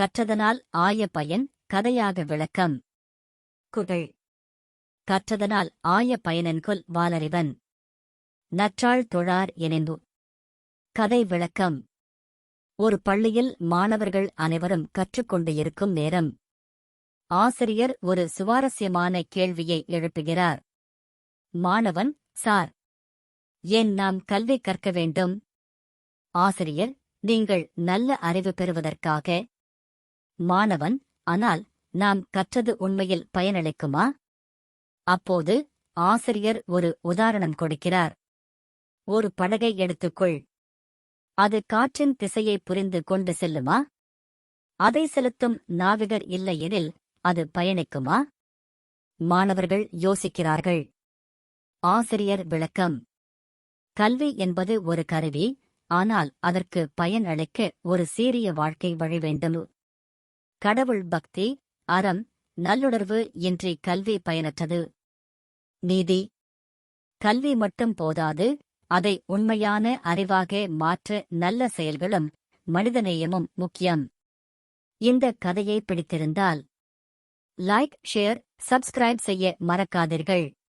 கற்றதனால் ஆய பயன் கதையாக விளக்கம். குகள் கற்றதனால் ஆய பயனென்கொல் வாலறிவன். நற்றாள் தொழார் எனிந்து கதை விளக்கம். ஒரு பள்ளியில் மாணவர்கள் அனைவரும் கற்றுக்கொண்டு இருக்கும் நேரம். ஆசிரியர் ஒரு சுவாரஸ்யமான கேள்வியை எழுப்புகிறார். மாணவன் சார் ஏன் நாம் கல்வி கற்க வேண்டும்? ஆசிரியர் நீங்கள் நல்ல அறிவு பெறுவதற்காக மாணவன் ஆனால் நாம் கற்றது உண்மையில் பயனளிக்குமா? அப்போது ஆசிரியர் ஒரு உதாரணம் கொடுக்கிறார். ஒரு படகை எடுத்துக்கொள். அது காற்றின் திசையை புரிந்து கொண்டு செல்லுமா? அதை செலுத்தும் நாவிகர் இல்லையெனில் அது பயணிக்குமா? மாணவர்கள் யோசிக்கிறார்கள். ஆசிரியர் விளக்கம். கல்வி என்பது ஒரு கருவி ஆனால் அதற்கு பயன் அளிக்க ஒரு சீரிய வாழ்க்கை வழி வேண்டும். கடவுள் பக்தி அறம் நல்லுணர்வு இன்றி கல்வி பயனற்றது. நீதி. கல்வி மட்டும் போதாது அதை உண்மையான அறிவாக மாற்ற நல்ல செயல்களும் மனிதநேயமும் முக்கியம். இந்த கதையை பிடித்திருந்தால் லைக் ஷேர் சப்ஸ்கிரைப் செய்ய மறக்காதீர்கள்.